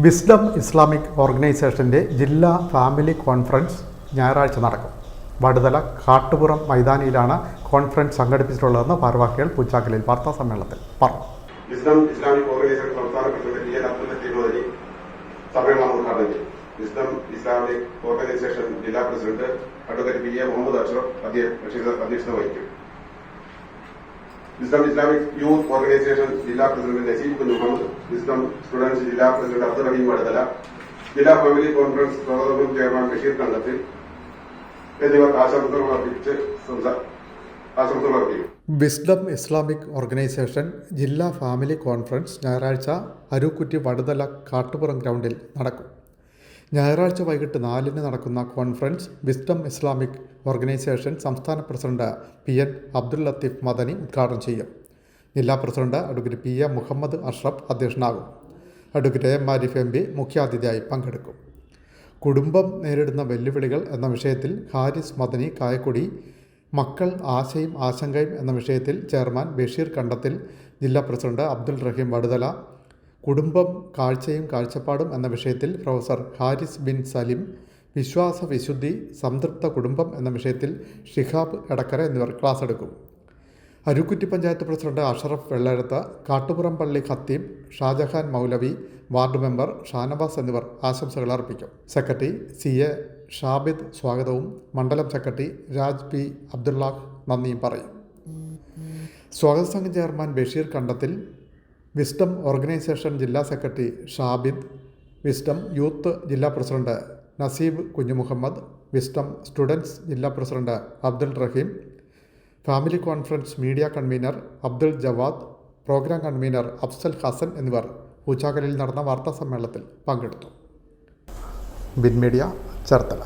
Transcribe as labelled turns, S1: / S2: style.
S1: Wisdom Islamic ഓർഗനൈസേഷന്റെ ജില്ലാ family conference ഞായറാഴ്ച നടക്കും. വടുതല കാട്ടുപുറം മൈതാനിയിലാണ് കോൺഫറൻസ് സംഘടിപ്പിച്ചിട്ടുള്ളതെന്ന് ഭാരവാഹികൾ പൂച്ചാക്കലിൽ വാർത്താ സമ്മേളനത്തിൽ പറഞ്ഞു.
S2: വിസ്ഡം ഇസ്ലാമിക് ഓർഗനൈസേഷൻ സംസ്ഥാന പ്രസിഡന്റ് എൻ അബ്ദുൽ സമ്മേളനം ഉദ്ഘാടനം വിസ്ഡം ഇസ്ലാമിക് ഓർഗനൈസേഷൻ ജില്ലാ president advocate P A Muhammad Ashraf അധ്യക്ഷ അധ്യക്ഷത വഹിക്കും. ഇസ്ലാം ഇസ്ലാമിക് യൂത്ത് ഓർഗനൈസേഷൻ ജില്ലാ പ്രസിഡന്റ് നസീബ് കുഞ്ഞു മുഹമ്മദ് ഇസ്ലാം സ്റ്റുഡൻസ് ജില്ലാ പ്രസിഡന്റ് അബ്ദുൾ റഹീം വടുതല ജില്ലാ ഫാമിലി കോൺഫറൻസ് സ്വാഗതം ചെയർമാൻ ബഷീർ കണ്ടത്തിൽ എന്നിവർ ആശംസകൾ അർപ്പിച്ച് ആശംസകൾ
S1: വിസ്ഡം ഇസ്ലാമിക് ഓർഗനൈസേഷൻ ജില്ലാ ഫാമിലി കോൺഫറൻസ് ഞായറാഴ്ച അരുക്കുറ്റി വടുതല കാട്ടുപുറം ഗ്രൗണ്ടിൽ നടക്കും. ഞായറാഴ്ച വൈകിട്ട് നാലിന് നടക്കുന്ന കോൺഫറൻസ് വിസ്ഡം ഇസ്ലാമിക് ഓർഗനൈസേഷൻ സംസ്ഥാന president P N Abdul Latheef Madani ഉദ്ഘാടനം ചെയ്യും. ജില്ലാ president advocate P A Muhammad Ashraf അധ്യക്ഷനാകും. Advocate A Arif M P മുഖ്യാതിഥിയായി പങ്കെടുക്കും. കുടുംബം നേരിടുന്ന വെല്ലുവിളികൾ എന്ന വിഷയത്തിൽ ഹാരിസ് മദനി കായക്കൊടി മക്കൾ ആശയും ആശങ്കയും എന്ന വിഷയത്തിൽ ചെയർമാൻ ബഷീർ കണ്ടത്തിൽ ജില്ലാ പ്രസിഡന്റ് അബ്ദുൽ റഹീം വടുതല കുടുംബം കാഴ്ചയും കാഴ്ചപ്പാടും എന്ന വിഷയത്തിൽ പ്രൊഫസർ ഹാരിസ് ബിൻ സലിം വിശ്വാസ വിശുദ്ധി സംതൃപ്ത കുടുംബം എന്ന വിഷയത്തിൽ ഷിഹാബ് എടക്കര എന്നിവർ ക്ലാസ് എടുക്കും അരുക്കുറ്റി പഞ്ചായത്ത് പ്രസിഡന്റ് അഷറഫ് വെള്ളെഴുത്ത് കാട്ടുപുറം പള്ളി ഖത്തീം ഷാജഹാൻ മൗലവി വാർഡ് മെമ്പർ ഷാനവാസ് എന്നിവർ ആശംസകൾ അർപ്പിക്കും. സെക്രട്ടറി സി എ ഷാബിദ് സ്വാഗതവും മണ്ഡലം സെക്രട്ടറി രാജ് പി അബ്ദുള്ളാഹ് നന്ദിയും പറയും. സ്വാഗത സംഘം chairman Basheer Kandathil wisdom organisation ജില്ലാ സെക്രട്ടറി ഷാബിദ് വിസ്ഡം യൂത്ത് ജില്ലാ president Naseeb Kunjumuhammad wisdom students ജില്ലാ president Abdul Rahim family conference media convener Abdul Javad programme convener Afsal Hasan എന്നിവർ പൂച്ചാക്കലിൽ നടന്ന വാർത്താ സമ്മേളനത്തിൽ പങ്കെടുത്തു. ബിൻ മീഡിയ ചേർത്തല.